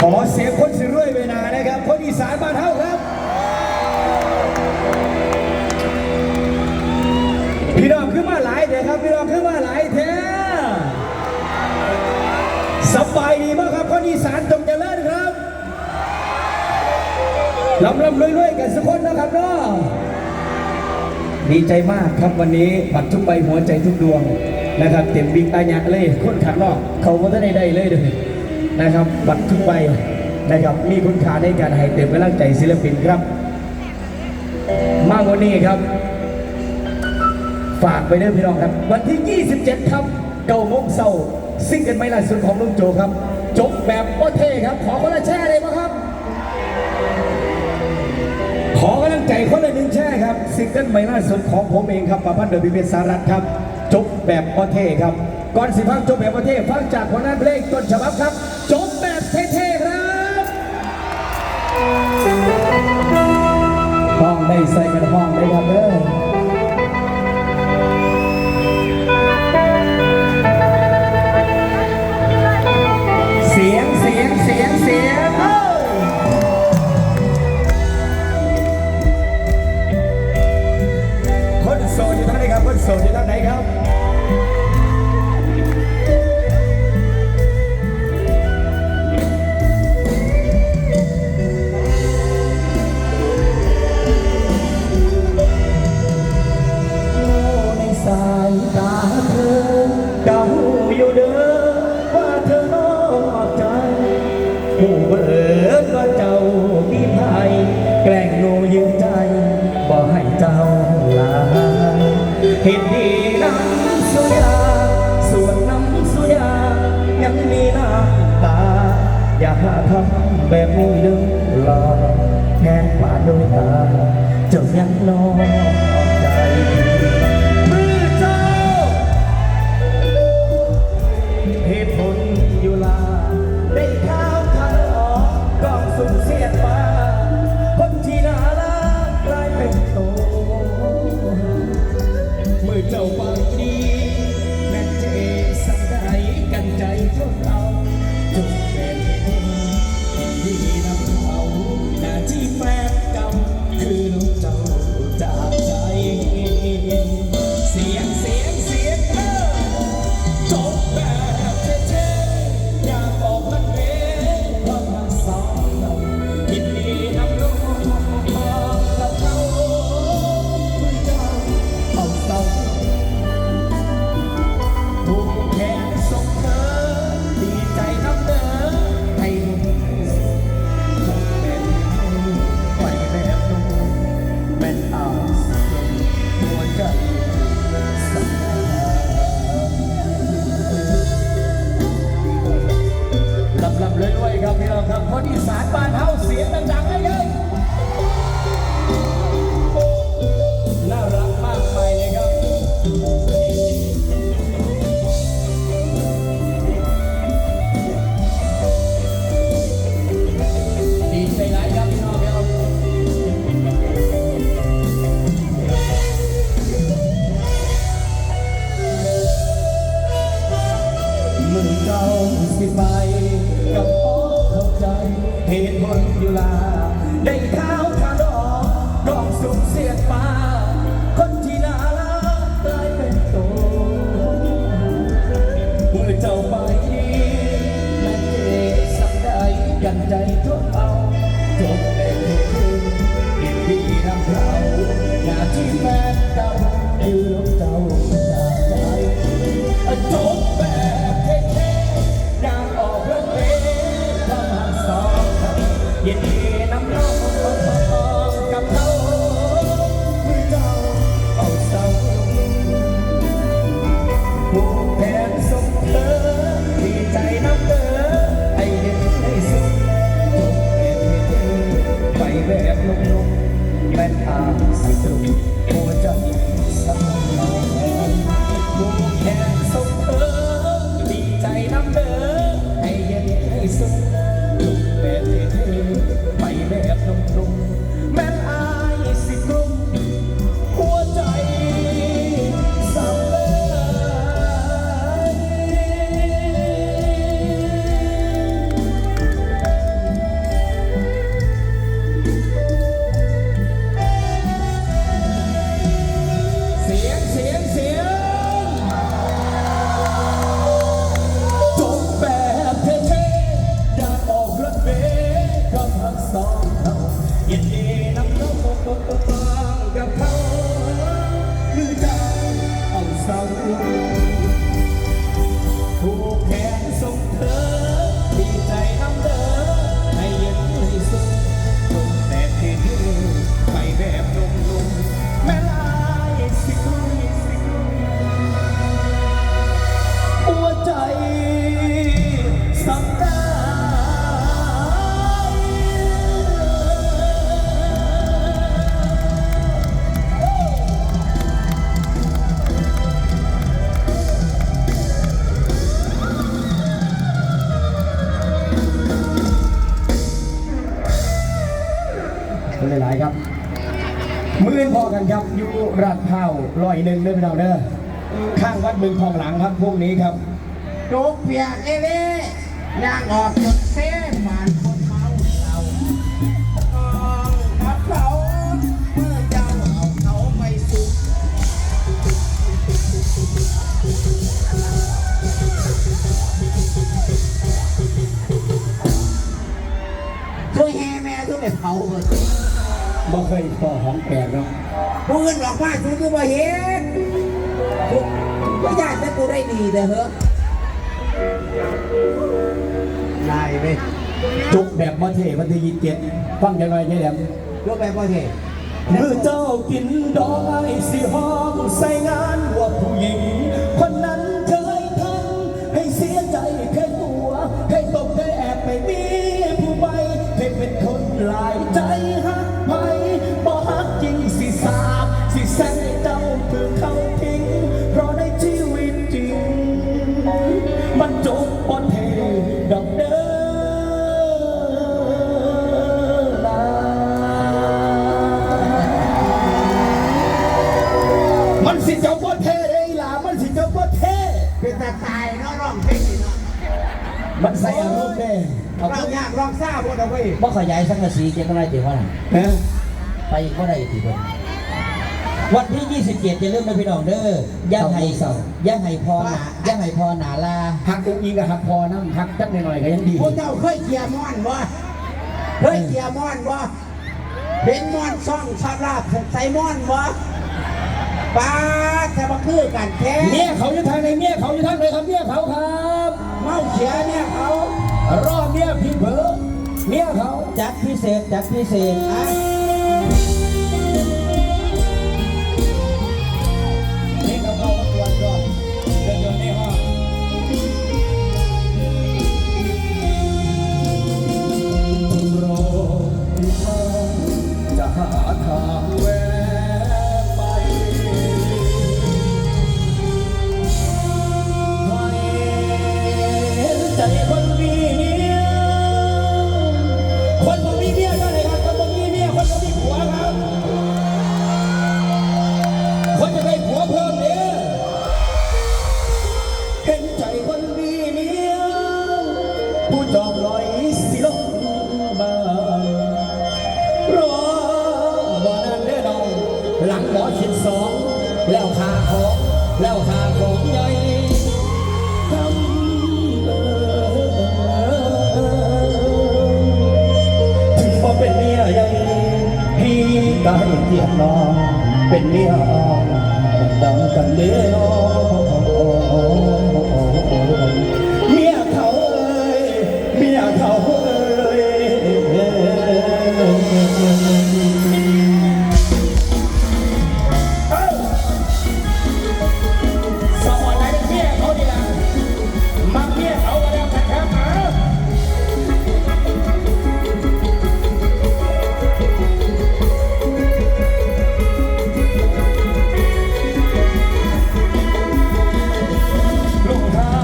ขอเสียงคนสิรุ่ยเวนานะครับ คนอีสานบ้านเฮาครับ พี่น้องขึ้นมาหลายเถอะครับ พี่น้องขึ้นมาหลายเถอะสบายดีมากครับ คนอีสานจงเจริญครับลำลำรวยๆกันสักคนนะครับเนาะดีใจมากครับวันนี้บัตรทุกใบหัวใจทุกดวงนะครับ เต็มบิ๊กอาญะเลยคนขังนอก เขาก็ได้ได้เลยเด้อ นะครับ บัตรทุกใบนะครับมีคุณค่าในการให้เต็มกำลังใจศิลปินครับ มากกวันนี้ครับ ฝากไปเด้อพี่น้องครับ วันที่ 27 ครับเก้าโมงเช้าซิ่งกันไม่ล่าสุดของลุงโจครับ จบแบบโอเท่ครับ ขอคนละแช่เลยมั้ครับ ขอกำลังใจคนละหนึ่งแช่ครับซิงเกิลใหม่ล่าสุดของผมเองครับประพันธ์เดอะบิเบสารัตครับ จบแบบโอเท่ครับ ก่อนสิฟังจบแบบประเทศฟังจากผลงานเพลงต้นฉบับครับ จบแบบเท่ๆครับห้องได้ใส่กันห้องได้ครับเด้อ โนยืนใจบ่ให้เจ้าลาเห็นดีน้ำสุยาส่วนน้ำสุยา ยังมีน้ำตา อย่าหาทำแบบนี้เด้อหลอกแทนกว่าดวงตาเจ้ายังนอนใจ สิไปกับพ่อเข้าใจ เหตุผลอยู่ลา ได้ข้าวขาดอกดอกสุกเสียดฟ้า คนที่น่ารักกลายเป็นโตเมื่อเจ้าไป ยินดีนำน้องกับเขาเมื่อเจ้าเอาเศร้าผูกแขนส่งเธอดีใจน้ำเธอให้เห็นให้สุดจบเห็นเธอไปแบบนุ่ม มือพอกันครับอยู่รัดเท้าลอยหนึ่งเด้อพี่น้องเด้อข้างวัดบึงทองหลังครับพวกนี้ครับโจกเปียกเอเล่ย่างออกจนเส้นหวานคนเมาเรากองกับเขาเมื่อเจ้าเอาเขาไปสุกช่วยแห่แม่ช่วยไปเผาเถอะบ่เคยพอของแปลกเนาะ ผู้อื่นบอกว่าช่วยคือบ่เห็นก็ญาติแต่กูได้ดีแต่เหรอะได้ไหมจุกแบบบ่เท่วันที่ยี่สิบเจ็ดฟังจังหน่อยยายแหลมยกไปบ่เห็นเมื่อเจ้ากินดอกไม้สีห้องใส่งานว่าผู้หญิง คนนั้นเคยทำให้เสียใจแค่ตัว ให้ตกได้แอบไปมีผู้ใหม่ให้เป็นคนหลายใจ บ่ขยายสังกะสีเจ๊ก็ได้ตีว่าน่ะนะไปก็ได้ตีเพิ่นวันที่ 27จะเริ่มนะพี่น้องเด้อย่างไห้ย่างไห้พอหนาย่างไห้พอหนาลาหักอุ้งอิงกับหักพอน้ำหักจักหน่อยๆก็ยังดีพวกเจ้าเคยเกียร์ม่อนบ่เคยเกียร์ม่อนบ่เป็นม่อนซ่องชาบลาบใส่ม่อนบ่ป้าจะมาคือกันแท้เมียเขาอยู่ทางไหนเมียเขาอยู่ทางไหนครับเมียเขาครับ เมาเขียเนี่ยเขารอเมียพี่เผลอ เมียเขาจัดพิเศษจัดพิเศษอะ ของแล้วหาของใหญ่ทำเออาเป็นเมียยังพี่กายเทียบนอนเป็นเมียอ่อนดังกันเลยเนาะเมียเขาเอ้ยเมียเขาเอ้ย